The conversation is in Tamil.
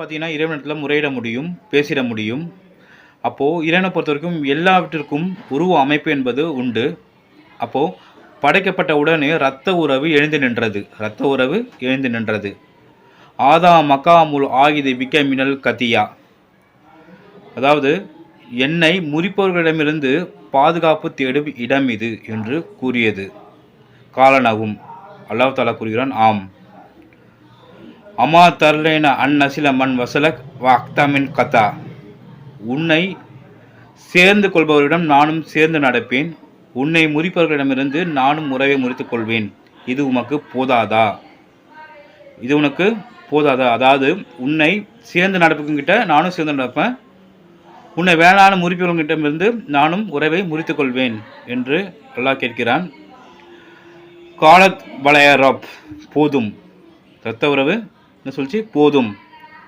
பார்த்தீங்கன்னா இறைவனத்தில் முறையிட முடியும் பேசிட முடியும். அப்போது இறைவனை பொறுத்த வரைக்கும் எல்லாவற்றிற்கும் உருவ அமைப்பு என்பது உண்டு. அப்போது படைக்கப்பட்ட உடனே இரத்த உறவு எழுந்து நின்றது. இரத்த உறவு எழுந்து நின்றது. ஆதா மக்காமுல் ஆகிது விக்க மினல் கத்தியா. அதாவது என்னை முறிப்பவர்களிடமிருந்து பாதுகாப்பு தேடும் இடம் இது என்று கூறியது. காலனாகும். அல்லாஹ் தாலா கூறுகிறான் ஆம். அமா தர்லேன அன் நசில மண் வசலக் வாக்தாமின் கதா. உன்னை சேர்ந்து கொள்பவரிடம் நானும் சேர்ந்து நடப்பேன். உன்னை முறிப்பவர்களிடமிருந்து நானும் உறவை முறித்துக் கொள்வேன். இது உமக்கு போதாதா? இது உனக்கு போதாதா? அதாவது உன்னை சேர்ந்து நடப்புங்கிட்ட நானும் சேர்ந்து நடப்பேன். உன்னை வேளாண் முறிப்பவர்கிட்டமிருந்து நானும் உறவை முறித்துக் கொள்வேன் என்று அல்லாஹ் கேட்கிறான். காலத் வளையரப் போதும். ரத்த உறவு என்ன சொல்லிச்சு? போதும்.